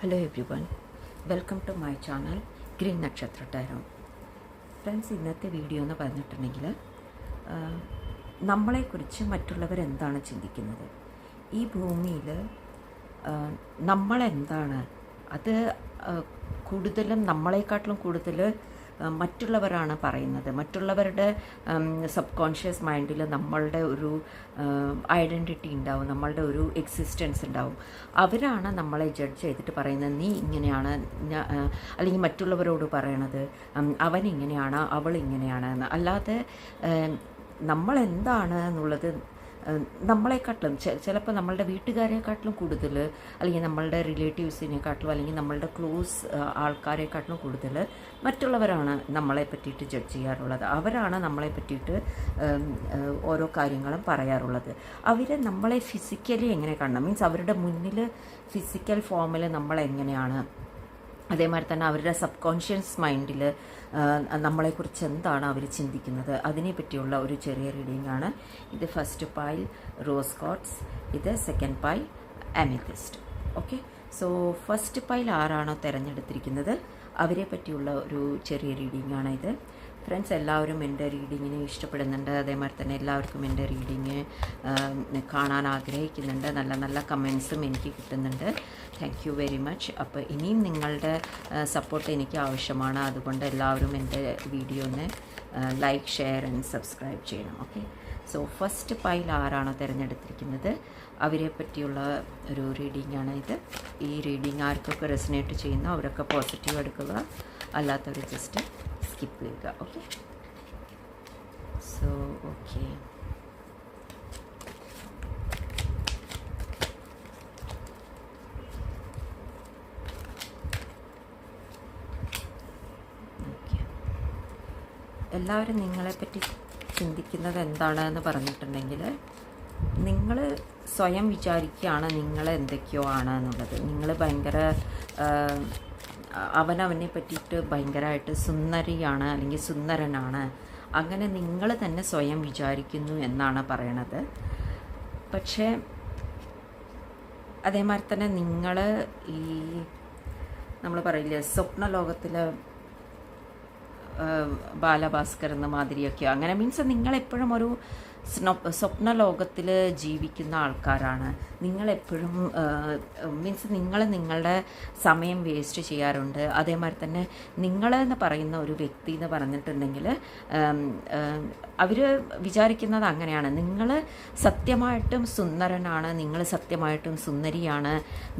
Hello everyone welcome to my channel green Nakshatra tarot friends ഇന്നത്തെ video എന്ന് പറഞ്ഞിട്ടുണ്ടെങ്കിൽ നമ്മളെക്കുറിച്ച് മറ്റുള്ളവർ എന്താണ് ചിന്തിക്കുന്നത്? ഈ ഭൂമിയിൽ നമ്മളെന്താണ്? അത് കൂടുതലും നമ്മളെക്കാട്ടിലും കൂടുതൽ മറ്റുള്ളവരാണ് പറയുന്നത്. മറ്റുള്ളവരുടെ സബ് കോൺഷ്യസ് മൈൻഡിൽ നമ്മളുടെ ഒരു ഐഡന്റിറ്റി ഉണ്ടാവും നമ്മളുടെ ഒരു എക്സിസ്റ്റൻസ് ഉണ്ടാവും. അവരാണ് നമ്മളെ ജഡ്ജ് ചെയ്തിട്ട് പറയുന്നത് നീ ഇങ്ങനെയാണ് അല്ലെങ്കിൽ മറ്റുള്ളവരോട് പറയണത് അവൻ ഇങ്ങനെയാണ് അവൾ ഇങ്ങനെയാണ് എന്ന്. അല്ലാതെ നമ്മൾ എന്താണ് എന്നുള്ളത് നമ്മളെക്കാട്ടിലും ചിലപ്പോൾ നമ്മളുടെ വീട്ടുകാരെക്കാട്ടിലും കൂടുതൽ അല്ലെങ്കിൽ നമ്മളുടെ റിലേറ്റീവ്സിനെക്കാട്ടിലും അല്ലെങ്കിൽ നമ്മളുടെ ക്ലോസ് ആൾക്കാരെക്കാട്ടിലും കൂടുതൽ മറ്റുള്ളവരാണ് നമ്മളെ പറ്റിയിട്ട് ജഡ്ജ് ചെയ്യാറുള്ളത്. അവരാണ് നമ്മളെ പറ്റിയിട്ട് ഓരോ കാര്യങ്ങളും പറയാറുള്ളത്. അവരെ നമ്മളെ ഫിസിക്കലി എങ്ങനെ കാണണം? മീൻസ് അവരുടെ മുന്നിൽ ഫിസിക്കൽ ഫോമിൽ നമ്മൾ എങ്ങനെയാണ് അതേമാതിരി തന്നെ അവരുടെ സബ് കോൺഷ്യസ് മൈൻഡിൽ നമ്മളെക്കുറിച്ച് എന്താണ് അവർ ചിന്തിക്കുന്നത്? അതിനെ പറ്റിയുള്ള ഒരു ചെറിയ റീഡിംഗ് ആണ്. ഇത് ഫസ്റ്റ് പൈൽ റോസ് കോട്ട്സ് ഇത് second pile amethyst okay? So first pile ആരാണോ തിരഞ്ഞെടുത്തിരിക്കുന്നത്? അവരെ പറ്റിയുള്ള ഒരു ചെറിയ റീഡിംഗ് ആണ് ഇത്. ഫ്രണ്ട്സ് എല്ലാവരും എന്റെ റീഡിങ്ങിനെ ഇഷ്ടപ്പെടുന്നുണ്ട്. അതേമാതിരി തന്നെ എല്ലാവർക്കും എന്റെ റീഡിങ് കാണാൻ ആഗ്രഹിക്കുന്നുണ്ട്. നല്ല നല്ല കമൻസും എനിക്ക് കിട്ടുന്നുണ്ട്. താങ്ക് യു വെരി മച്ച് അപ്പോൾ ഇനിയും നിങ്ങളുടെ സപ്പോർട്ട് എനിക്ക് ആവശ്യമാണ്. അതുകൊണ്ട് എല്ലാവരും എന്റെ വീഡിയോനെ ലൈക്ക് ഷെയർ ആൻഡ് സബ്സ്ക്രൈബ് ചെയ്യണം. ഓക്കെ സോ ഫസ്റ്റ് പൈൽ ആരാണോ തിരഞ്ഞെടുത്തിരിക്കുന്നത്? അവരെ പറ്റിയുള്ള ഒരു റീഡിംഗ് ആണ് ഇത്. ഈ റീഡിംഗ് ആർക്കൊക്കെ റെസിനേറ്റ് ചെയ്യുന്നോ അവരൊക്കെ പോസിറ്റീവ് എടുക്കുക. അല്ലാത്തവർ ജസ്റ്റ് സ്കിപ്പ് ചെയ്യുക. ഓക്കെ സോ ഓക്കെ എല്ലാവരും നിങ്ങളെപ്പറ്റി ചിന്തിക്കുന്നത് എന്താണെന്ന് പറഞ്ഞിട്ടുണ്ടെങ്കിൽ നിങ്ങൾ സ്വയം വിചാരിക്കുകയാണ് നിങ്ങൾ എന്തൊക്കെയോ ആണ് എന്നുള്ളത്. നിങ്ങൾ ഭയങ്കര അവനവനെ പറ്റിയിട്ട് ഭയങ്കരമായിട്ട് സുന്ദരിയാണ് അല്ലെങ്കിൽ സുന്ദരനാണ്. അങ്ങനെ നിങ്ങൾ തന്നെ സ്വയം വിചാരിക്കുന്നു എന്നാണ് പറയണത്. പക്ഷേ അതേമാതിരി തന്നെ നിങ്ങൾ ഈ നമ്മൾ പറയില്ലേ സ്വപ്ന ലോകത്തിൽ ബാലഭാസ്കർ എന്ന മാതിരിയൊക്കെയോ. അങ്ങനെ മീൻസ് നിങ്ങളെപ്പോഴും ഒരു സ്വപ്ന ലോകത്തിൽ ജീവിക്കുന്ന ആൾക്കാരാണ്. നിങ്ങളെപ്പോഴും മീൻസ് നിങ്ങൾ നിങ്ങളുടെ സമയം വേസ്റ്റ് ചെയ്യാറുണ്ട്. അതേമാതിരി തന്നെ നിങ്ങളെന്ന് പറയുന്ന ഒരു വ്യക്തി എന്ന് പറഞ്ഞിട്ടുണ്ടെങ്കിൽ അവർ വിചാരിക്കുന്നത് അങ്ങനെയാണ്. നിങ്ങൾ സത്യമായിട്ടും സുന്ദരനാണ് നിങ്ങൾ സത്യമായിട്ടും സുന്ദരിയാണ്.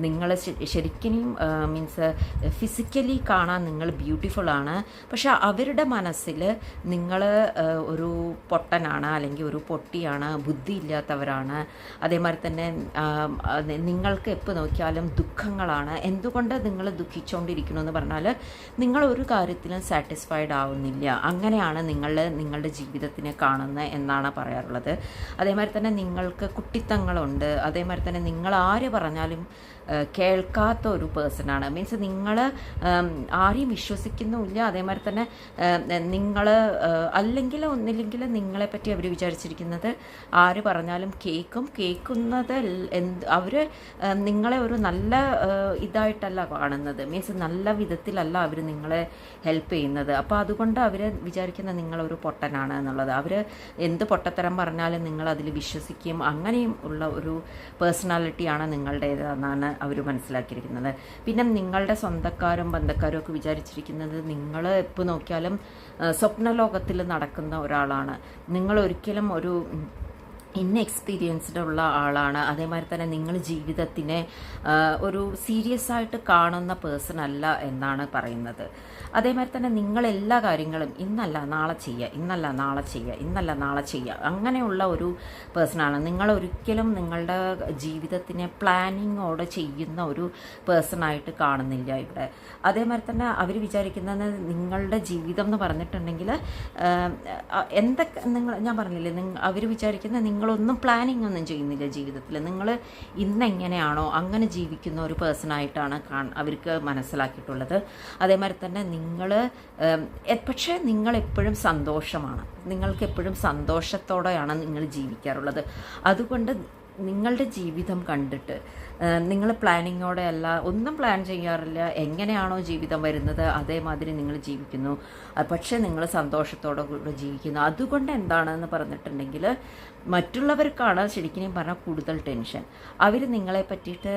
നിങ്ങൾ ശരിക്കും മീൻസ് ഫിസിക്കലി കാണാൻ നിങ്ങൾ ബ്യൂട്ടിഫുൾ ആണ് പക്ഷെ അവരുടെ മനസ്സിൽ നിങ്ങൾ ഒരു പൊട്ടനാണ് അല്ലെങ്കിൽ ഒരു പൊട്ടിയാണ് ബുദ്ധിയില്ലാത്തവരാണ്. അതേമാതിരി തന്നെ നിങ്ങൾക്ക് എപ്പോൾ നോക്കിയാലും ദുഃഖങ്ങളാണ്. എന്തുകൊണ്ട് നിങ്ങൾ ദുഃഖിച്ചുകൊണ്ടിരിക്കുന്നു എന്ന് പറഞ്ഞാൽ നിങ്ങൾ ഒരു കാര്യത്തിലും സാറ്റിസ്ഫൈഡ് ആവുന്നില്ല. അങ്ങനെയാണ് നിങ്ങൾ നിങ്ങളുടെ ജീവിതത്തിനെ കാണുന്നത് എന്നാണ് പറയാറുള്ളത്. അതേമാതിരി തന്നെ നിങ്ങൾക്ക് കുട്ടിത്തങ്ങളുണ്ട്. അതേമാതിരി തന്നെ നിങ്ങൾ ആര് പറഞ്ഞാലും കേൾക്കാത്ത ഒരു പേഴ്സണാണ് മീൻസ് നിങ്ങൾ ആരെയും വിശ്വസിക്കുന്നുമില്ല. അതേമാതിരി തന്നെ നിങ്ങൾ അല്ലെങ്കിൽ ഒന്നില്ലെങ്കിൽ നിങ്ങളെപ്പറ്റി അവർ വിചാരിച്ചിരിക്കുന്നത് ആര് പറഞ്ഞാലും കേൾക്കും കേൾക്കുന്നത് എന്ത് അവർ നിങ്ങളെ ഒരു നല്ല ഇതായിട്ടല്ല കാണുന്നത്. മീൻസ് നല്ല വിധത്തിലല്ല അവർ നിങ്ങളെ ഹെൽപ്പ് ചെയ്യുന്നത്. അപ്പോൾ അതുകൊണ്ട് അവർ വിചാരിക്കുന്ന നിങ്ങളൊരു പൊട്ടനാണ് എന്നുള്ളത്. അവർ എന്ത് പൊട്ടത്തരം പറഞ്ഞാലും നിങ്ങൾ അതിൽ വിശ്വസിക്കും. അങ്ങനെയും ഉള്ള ഒരു പേഴ്സണാലിറ്റിയാണ് നിങ്ങളുടേത് എന്നാണ് അവർ മനസ്സിലാക്കിയിരിക്കുന്നത്. പിന്നെ നിങ്ങളുടെ സ്വന്തക്കാരും ബന്ധക്കാരും ഒക്കെ വിചാരിച്ചിരിക്കുന്നത് നിങ്ങൾ എപ്പോൾ നോക്കിയാലും സ്വപ്നലോകത്തിൽ നടക്കുന്ന ഒരാളാണ്. നിങ്ങൾ ഒരിക്കലും ഒരു ഇൻഎക്സ്പീരിയൻസ്ഡ് ഉള്ള ആളാണ്. അതേമാതിരി തന്നെ നിങ്ങൾ ജീവിതത്തിനെ ഒരു സീരിയസ് ആയിട്ട് കാണുന്ന പേഴ്സൺ അല്ല എന്നാണ് പറയുന്നത്. അതേമാതിരി തന്നെ നിങ്ങൾ എല്ലാ കാര്യങ്ങളും ഇന്നല്ല നാളെ ചെയ്യുക ഇന്നല്ല നാളെ ചെയ്യുക ഇന്നല്ല നാളെ ചെയ്യുക അങ്ങനെയുള്ള ഒരു പേഴ്സണാണ് നിങ്ങൾ ഒരിക്കലും നിങ്ങളുടെ ജീവിതത്തിനെ പ്ലാനിങ്ങോടെ ചെയ്യുന്ന ഒരു പേഴ്സണായിട്ട് കാണുന്നില്ല ഇവിടെ. അതേമാതിരി തന്നെ അവർ വിചാരിക്കുന്നത് നിങ്ങളുടെ ജീവിതം എന്ന് പറഞ്ഞിട്ടുണ്ടെങ്കിൽ എന്തൊക്കെ നിങ്ങൾ ഞാൻ പറഞ്ഞില്ലേ നിങ്ങൾ അവർ വിചാരിക്കുന്നത് നിങ്ങളൊന്നും പ്ലാനിങ് ഒന്നും ചെയ്യുന്നില്ല ജീവിതത്തിൽ നിങ്ങൾ ഇന്നെങ്ങനെയാണോ അങ്ങനെ ജീവിക്കുന്ന ഒരു പേഴ്സണായിട്ടാണ് കാ അവർക്ക് മനസ്സിലാക്കിയിട്ടുള്ളത്. അതേമാതിരി തന്നെ നിങ്ങൾ പക്ഷേ നിങ്ങളെപ്പോഴും സന്തോഷമാണ്. നിങ്ങൾക്ക് എപ്പോഴും സന്തോഷത്തോടെയാണ് നിങ്ങൾ ജീവിക്കാറുള്ളത്. അതുകൊണ്ട് നിങ്ങളുടെ ജീവിതം കണ്ടിട്ട് നിങ്ങൾ പ്ലാനിങ്ങോടെ അല്ല ഒന്നും പ്ലാൻ ചെയ്യാറില്ല. എങ്ങനെയാണോ ജീവിതം വരുന്നത് അതേമാതിരി നിങ്ങൾ ജീവിക്കുന്നു. പക്ഷേ നിങ്ങൾ സന്തോഷത്തോടെ കൂടെ ജീവിക്കുന്നു. അതുകൊണ്ട് എന്താണെന്ന് പറഞ്ഞിട്ടുണ്ടെങ്കിൽ മറ്റുള്ളവർക്കാണ് ശരിക്കും പറഞ്ഞാൽ കൂടുതൽ ടെൻഷൻ അവർ നിങ്ങളെ പറ്റിയിട്ട്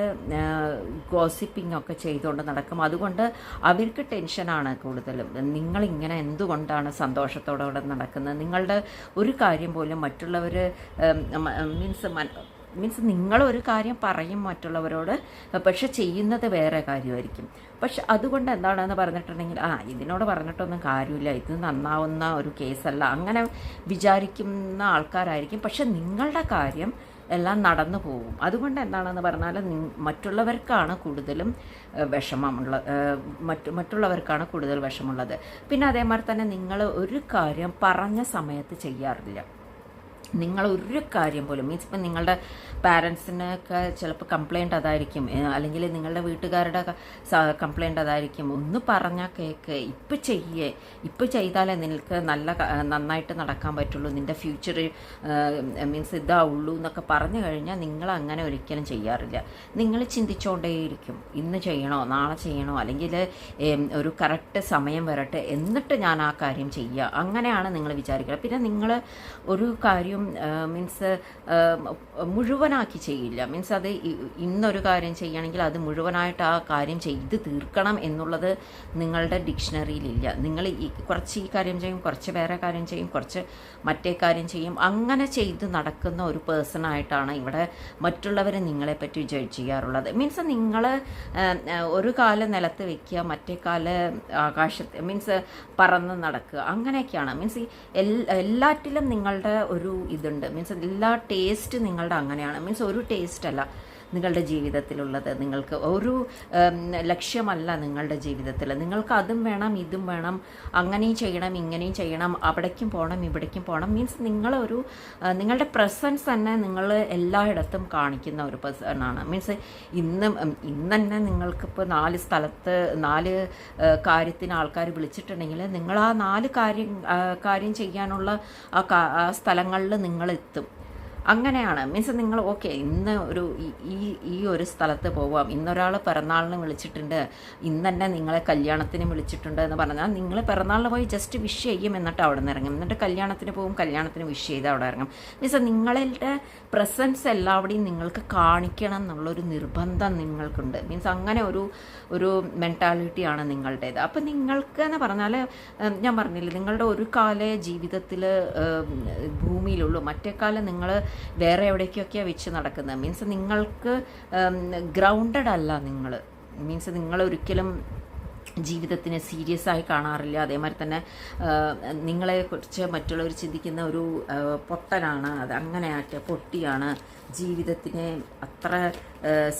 ഗോസിപ്പിംഗ് ഒക്കെ ചെയ്തുകൊണ്ട് നടക്കും. അതുകൊണ്ട് അവർക്ക് ടെൻഷനാണ് കൂടുതലും. നിങ്ങളിങ്ങനെ എന്തുകൊണ്ടാണ് സന്തോഷത്തോടെ നടക്കുന്നത്? നിങ്ങളുടെ ഒരു കാര്യം പോലും മറ്റുള്ളവർ മീൻസ് മീൻസ് നിങ്ങളൊരു കാര്യം പറയും മറ്റുള്ളവരോട് പക്ഷെ ചെയ്യുന്നത് വേറെ കാര്യമായിരിക്കും. പക്ഷെ അതുകൊണ്ട് എന്താണെന്ന് പറഞ്ഞിട്ടുണ്ടെങ്കിൽ ആ ഇതിനോട് പറഞ്ഞിട്ടൊന്നും കാര്യമില്ല. ഇത് നന്നാവുന്ന ഒരു കേസല്ല. അങ്ങനെ വിചാരിക്കുന്ന ആൾക്കാരായിരിക്കും. പക്ഷെ നിങ്ങളുടെ കാര്യം എല്ലാം നടന്നു പോകും. അതുകൊണ്ട് എന്താണെന്ന് പറഞ്ഞാൽ മറ്റുള്ളവർക്കാണ് കൂടുതലും വിഷമമുള്ള മറ്റു മറ്റുള്ളവർക്കാണ് കൂടുതൽ വിഷമമുള്ളത്. പിന്നെ അതേമാതിരി തന്നെ നിങ്ങൾ ഒരു കാര്യം പറഞ്ഞ സമയത്ത് ചെയ്യാറില്ല. നിങ്ങൾ ഒരു കാര്യം പോലും മീൻസ് ഇപ്പം നിങ്ങളുടെ പാരൻസിനൊക്കെ ചിലപ്പോൾ കംപ്ലൈന്റ് അതായിരിക്കും അല്ലെങ്കിൽ നിങ്ങളുടെ വീട്ടുകാരുടെ കംപ്ലൈന്റ് അതായിരിക്കും. ഒന്ന് പറഞ്ഞാൽ കേക്ക് ഇപ്പം ചെയ്യേ ഇപ്പം ചെയ്താലേ നിനക്ക് നല്ല നന്നായിട്ട് നടക്കാൻ പറ്റുള്ളൂ നിന്റെ ഫ്യൂച്ചർ മീൻസ് ഇതാവുള്ളൂ എന്നൊക്കെ പറഞ്ഞു കഴിഞ്ഞാൽ നിങ്ങൾ അങ്ങനെ ഒരിക്കലും ചെയ്യാറില്ല. നിങ്ങൾ ചിന്തിച്ചുകൊണ്ടേയിരിക്കും ഇന്ന് ചെയ്യണോ നാളെ ചെയ്യണോ അല്ലെങ്കിൽ ഒരു കറക്റ്റ് സമയം വരട്ടെ എന്നിട്ട് ഞാൻ ആ കാര്യം ചെയ്യുക അങ്ങനെയാണ് നിങ്ങൾ വിചാരിക്കുക. പിന്നെ നിങ്ങൾ ഒരു കാര്യം മീൻസ് മുഴുവനാക്കി ചെയ്യില്ല. മീൻസ് അത് ഇന്നൊരു കാര്യം ചെയ്യണമെങ്കിൽ അത് മുഴുവനായിട്ട് ആ കാര്യം ചെയ്ത് തീർക്കണം എന്നുള്ളത് നിങ്ങളുടെ ഡിക്ഷണറിയിലില്ല. നിങ്ങൾ ഈ കുറച്ച് ഈ കാര്യം ചെയ്യും കുറച്ച് വേറെ കാര്യം ചെയ്യും കുറച്ച് മറ്റേ കാര്യം ചെയ്യും. അങ്ങനെ ചെയ്ത് നടക്കുന്ന ഒരു പേഴ്സണായിട്ടാണ് ഇവിടെ മറ്റുള്ളവരെ നിങ്ങളെ പറ്റി ജഡ്ജ് ചെയ്യാറുള്ളത്. മീൻസ് നിങ്ങൾ ഒരു കാല നിലത്ത് വെക്കുക മറ്റേ കാല ആകാശത്ത് മീൻസ് പറന്ന് നടക്കുക അങ്ങനെയൊക്കെയാണ്. മീൻസ് എല്ലാറ്റിലും നിങ്ങളുടെ ഒരു ഇതുണ്ട്. മീൻസ് എല്ലാ ടേസ്റ്റ് നിങ്ങളുടെ അങ്ങനെയാണ്. മീൻസ് ഒരു ടേസ്റ്റ് അല്ല. നിങ്ങളുടെ ജീവിതത്തിലുള്ളത്. നിങ്ങൾക്ക് ഒരു ലക്ഷ്യമല്ല നിങ്ങളുടെ ജീവിതത്തിൽ നിങ്ങൾക്ക് അതും വേണം ഇതും വേണം അങ്ങനെയും ചെയ്യണം ഇങ്ങനെയും ചെയ്യണം അവിടേക്കും പോകണം ഇവിടേക്കും പോകണം മീൻസ് നിങ്ങളൊരു നിങ്ങളുടെ പ്രസൻസ് തന്നെ നിങ്ങൾ എല്ലായിടത്തും കാണിക്കുന്ന ഒരു പേഴ്സണാണ് മീൻസ് ഇന്ന് ഇന്ന് തന്നെ നിങ്ങൾക്കിപ്പോൾ നാല് സ്ഥലത്ത് നാല് കാര്യത്തിന് ആൾക്കാർ വിളിച്ചിട്ടുണ്ടെങ്കിൽ നിങ്ങൾ ആ നാല് കാര്യം കാര്യം ചെയ്യാനുള്ള ആ സ്ഥലങ്ങളിൽ നിങ്ങളെത്തും. അങ്ങനെയാണ്. മീൻസ് നിങ്ങൾ ഓക്കെ ഇന്ന് ഒരു ഈ ഈ ഒരു സ്ഥലത്ത് പോവാം. ഇന്നൊരാൾ പിറന്നാളിന് വിളിച്ചിട്ടുണ്ട്. ഇന്ന് തന്നെ നിങ്ങളെ കല്യാണത്തിന് വിളിച്ചിട്ടുണ്ട് എന്ന് പറഞ്ഞാൽ നിങ്ങൾ പിറന്നാളിന് പോയി ജസ്റ്റ് വിഷ് ചെയ്യും എന്നിട്ട് അവിടെ നിന്ന് ഇറങ്ങും. എന്നിട്ട് കല്യാണത്തിന് പോകും കല്യാണത്തിന് വിഷ് ചെയ്ത് അവിടെ ഇറങ്ങും. മീൻസ് നിങ്ങളുടെ പ്രസൻസ് എല്ലാവിടെയും നിങ്ങൾക്ക് കാണിക്കണം എന്നുള്ളൊരു നിർബന്ധം നിങ്ങൾക്കുണ്ട്. മീൻസ് അങ്ങനെ ഒരു ഒരു മെന്റാലിറ്റിയാണ് നിങ്ങളുടേത്. അപ്പം നിങ്ങൾക്ക് എന്ന് പറഞ്ഞാൽ ഞാൻ പറഞ്ഞില്ലേ നിങ്ങളുടെ ഒരു കാല ജീവിതത്തിൽ ഭൂമിയിലുള്ളൂ. മറ്റേ കാലം നിങ്ങൾ വേറെ എവിടേക്കൊക്കെയാണ് വെച്ച് നടക്കുന്നത്? മീൻസ് നിങ്ങൾക്ക് ഗ്രൗണ്ടഡ് അല്ല നിങ്ങൾ മീൻസ് നിങ്ങൾ ഒരിക്കലും ജീവിതത്തിനെ സീരിയസ് ആയി കാണാറില്ല. അതേമാതിരി തന്നെ നിങ്ങളെക്കുറിച്ച് മറ്റുള്ളവർ ചിന്തിക്കുന്ന ഒരു പൊട്ടനാണ് അത് അങ്ങനെ ആക്കിയ പൊട്ടിയാണ് ജീവിതത്തിനെ അത്ര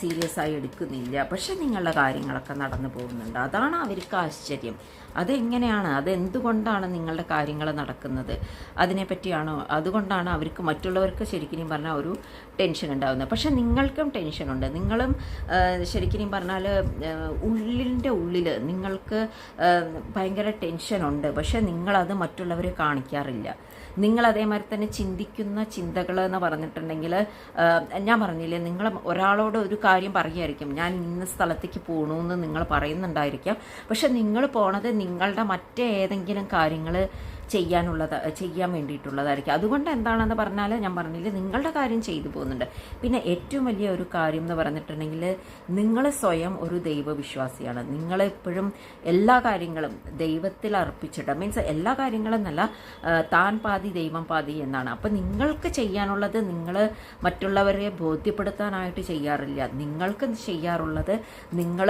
സീരിയസ് ആയി എടുക്കുന്നില്ല. പക്ഷെ നിങ്ങളുടെ കാര്യങ്ങളൊക്കെ നടന്നു പോകുന്നുണ്ട്. അതാണ് അവർക്ക് ആശ്ചര്യം. അതെങ്ങനെയാണ്? അതെന്തുകൊണ്ടാണ് നിങ്ങളുടെ കാര്യങ്ങൾ നടക്കുന്നത്? അതിനെപ്പറ്റിയാണോ? അതുകൊണ്ടാണ് അവർക്ക് മറ്റുള്ളവർക്ക് ശരിക്കും പറഞ്ഞാൽ ഒരു ടെൻഷൻ ഉണ്ടാകുന്നത് പക്ഷെ നിങ്ങൾക്കും ടെൻഷനുണ്ട് നിങ്ങളും ശരിക്കും പറഞ്ഞാൽ ഉള്ളിന്റെ ഉള്ളിൽ നിങ്ങൾക്ക് ഭയങ്കര ടെൻഷനുണ്ട് പക്ഷെ നിങ്ങളത് മറ്റുള്ളവരെ കാണിക്കാറില്ല. നിങ്ങൾ അതേമാതിരി തന്നെ ചിന്തിക്കുന്ന ചിന്തകൾ എന്ന് പറഞ്ഞിട്ടുണ്ടെങ്കിൽ ഞാൻ പറഞ്ഞില്ലേ നിങ്ങൾ ഒരാളോട് ഒരു കാര്യം പറയുമായിരിക്കും ഞാൻ ഇന്ന സ്ഥലത്തേക്ക് പോകണു എന്ന് നിങ്ങൾ പറയുന്നുണ്ടായിരിക്കാം. പക്ഷെ നിങ്ങൾ പോണത് നിങ്ങളുടെ മറ്റേതെങ്കിലും കാര്യങ്ങൾ ചെയ്യാനുള്ളത് ചെയ്യാൻ വേണ്ടിയിട്ടുള്ളതായിരിക്കും. അതുകൊണ്ട് എന്താണെന്ന് പറഞ്ഞാൽ ഞാൻ പറഞ്ഞില്ല നിങ്ങളുടെ കാര്യം ചെയ്തു പോകുന്നുണ്ട്. പിന്നെ ഏറ്റവും വലിയ ഒരു കാര്യം എന്ന് പറഞ്ഞിട്ടുണ്ടെങ്കിൽ നിങ്ങൾ സ്വയം ഒരു ദൈവവിശ്വാസിയാണ്. നിങ്ങളെപ്പോഴും എല്ലാ കാര്യങ്ങളും ദൈവത്തിൽ അർപ്പിച്ചിട്ട് മീൻസ് എല്ലാ കാര്യങ്ങളും എന്നല്ല താൻ പാതി ദൈവം പാതി എന്നാണ്. അപ്പം നിങ്ങൾക്ക് ചെയ്യാനുള്ളത് നിങ്ങൾ മറ്റുള്ളവരെ ബോധ്യപ്പെടുത്താനായിട്ട് ചെയ്യാറില്ല. നിങ്ങൾക്ക് ചെയ്യാറുള്ളത് നിങ്ങൾ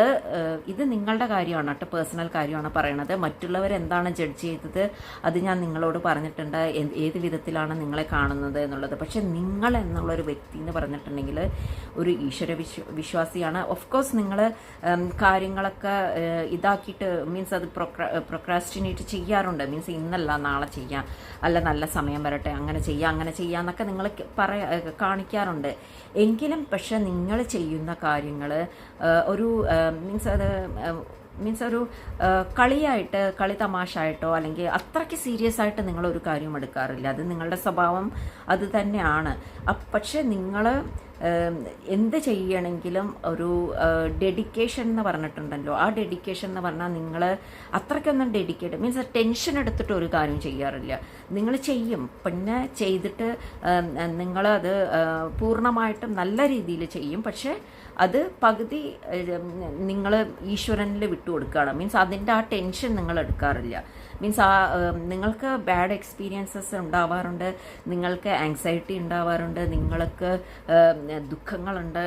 ഇത് നിങ്ങളുടെ കാര്യമാണ്. കേട്ടോ പേഴ്സണൽ കാര്യമാണ് പറയണത്. മറ്റുള്ളവരെന്താണ് ജഡ്ജ് ചെയ്തത്? അത് ഞാൻ നിങ്ങളോട് പറഞ്ഞിട്ടുണ്ട് ഏത് വിധത്തിലാണ് നിങ്ങളെ കാണുന്നത് എന്നുള്ളത്. പക്ഷെ നിങ്ങൾ എന്നുള്ളൊരു വ്യക്തി എന്ന് പറഞ്ഞിട്ടുണ്ടെങ്കിൽ ഒരു ഈശ്വര വിശ്വ വിശ്വാസിയാണ്. ഓഫ് കോഴ്സ് നിങ്ങൾ കാര്യങ്ങളൊക്കെ ഇതാക്കിയിട്ട് മീൻസ് അത് പ്രൊക്രാസ്റ്റിനേറ്റ് ചെയ്യാറുണ്ട്. മീൻസ് ഇന്നല്ല നാളെ ചെയ്യാം. അല്ല നല്ല സമയം വരട്ടെ അങ്ങനെ ചെയ്യാം അങ്ങനെ ചെയ്യാം എന്നൊക്കെ നിങ്ങൾ പറയാ കാണിക്കാറുണ്ട്. എങ്കിലും പക്ഷെ നിങ്ങൾ ചെയ്യുന്ന കാര്യങ്ങൾ ഒരു മീൻസ് അത് മീൻസ് ഒരു കളിയായിട്ട് കളി തമാശായിട്ടോ അല്ലെങ്കിൽ അത്രയ്ക്ക് സീരിയസ് ആയിട്ട് നിങ്ങൾ ഒരു കാര്യം എടുക്കാറില്ല. അത് നിങ്ങളുടെ സ്വഭാവം അത് തന്നെയാണ്. പക്ഷെ നിങ്ങൾ എന്ത് ചെയ്യണമെങ്കിലും ഒരു ഡെഡിക്കേഷൻ എന്ന് പറഞ്ഞിട്ടുണ്ടല്ലോ. ആ ഡെഡിക്കേഷൻ എന്ന് പറഞ്ഞാൽ നിങ്ങൾ അത്രയ്ക്കൊന്നും ഡെഡിക്കേറ്റ് മീൻസ് ടെൻഷൻ എടുത്തിട്ട് ഒരു കാര്യം ചെയ്യാറില്ല. നിങ്ങൾ ചെയ്യും. പിന്നെ ചെയ്തിട്ട് നിങ്ങളത് പൂർണമായിട്ടും നല്ല രീതിയിൽ ചെയ്യും. പക്ഷേ അത് പകുതി നിങ്ങൾ ഈശ്വരനിൽ വിട്ടുകൊടുക്കുകയാണ്. മീൻസ് അതിന്റെ ആ ടെൻഷൻ നിങ്ങൾ എടുക്കാറില്ല മീൻസ് നിങ്ങൾക്ക് ബാഡ് എക്സ്പീരിയൻസസ് ഉണ്ടാവാറുണ്ട് നിങ്ങൾക്ക് ആങ്സൈറ്റി ഉണ്ടാവാറുണ്ട് നിങ്ങൾക്ക് ദുഃഖങ്ങളുണ്ട്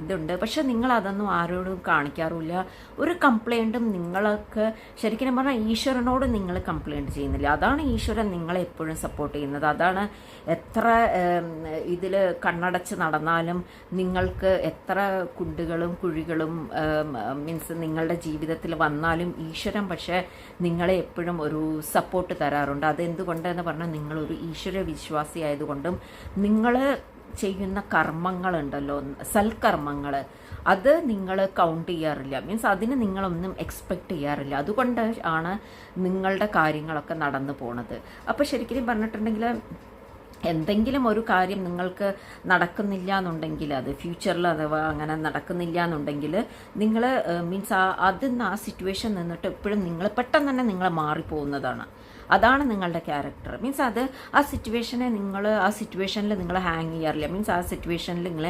ഇതുണ്ട്. പക്ഷെ നിങ്ങൾ അതൊന്നും ആരോടും കാണിക്കാറുമില്ല. ഒരു കംപ്ലൈന്റും നിങ്ങൾക്ക് ശരിക്കും പറഞ്ഞാൽ ഈശ്വരനോട് നിങ്ങൾ കംപ്ലൈന്റ് ചെയ്യുന്നില്ല. അതാണ് ഈശ്വരൻ നിങ്ങളെ എപ്പോഴും സപ്പോർട്ട് ചെയ്യുന്നത്. അതാണ് എത്ര ഇതിൽ കണ്ണടച്ച് നടന്നാലും നിങ്ങൾക്ക് എത്ര കുണ്ടുകളും കുഴികളും മീൻസ് നിങ്ങളുടെ ജീവിതത്തിൽ വന്നാലും ഈശ്വരൻ പക്ഷെ നിങ്ങളെ എപ്പോഴും ഒരു സപ്പോർട്ട് തരാറുണ്ട്. അതെന്തുകൊണ്ടെന്ന് പറഞ്ഞാൽ നിങ്ങളൊരു ഈശ്വര വിശ്വാസി ആയതുകൊണ്ടും നിങ്ങൾ ചെയ്യുന്ന കർമ്മങ്ങളുണ്ടല്ലോ സൽക്കർമ്മങ്ങൾ അത് നിങ്ങൾ കൗണ്ട് ചെയ്യാറില്ല. മീൻസ് അതിന് നിങ്ങളൊന്നും എക്സ്പെക്റ്റ് ചെയ്യാറില്ല. അതുകൊണ്ട് ആണ് നിങ്ങളുടെ കാര്യങ്ങളൊക്കെ നടന്നു പോണത്. അപ്പോൾ ശരിക്കും പറഞ്ഞിട്ടുണ്ടെങ്കിൽ എന്തെങ്കിലും ഒരു കാര്യം നിങ്ങൾക്ക് നടക്കുന്നില്ല എന്നുണ്ടെങ്കിൽ അത് ഫ്യൂച്ചറിൽ അഥവാ അങ്ങനെ നടക്കുന്നില്ല എന്നുണ്ടെങ്കിൽ നിങ്ങൾ മീൻസ് ആ അതിൽ നിന്ന് ആ സിറ്റുവേഷൻ നിന്നിട്ട് എപ്പോഴും നിങ്ങൾ പെട്ടെന്ന് തന്നെ നിങ്ങൾ മാറിപ്പോകുന്നതാണ് അതാണ് നിങ്ങളുടെ ക്യാരക്ടർ മീൻസ് അത് ആ സിറ്റുവേഷനെ നിങ്ങൾ ആ സിറ്റുവേഷനിൽ നിങ്ങൾ ഹാങ് ചെയ്യാറില്ല. മീൻസ് ആ സിറ്റുവേഷനിൽ നിങ്ങൾ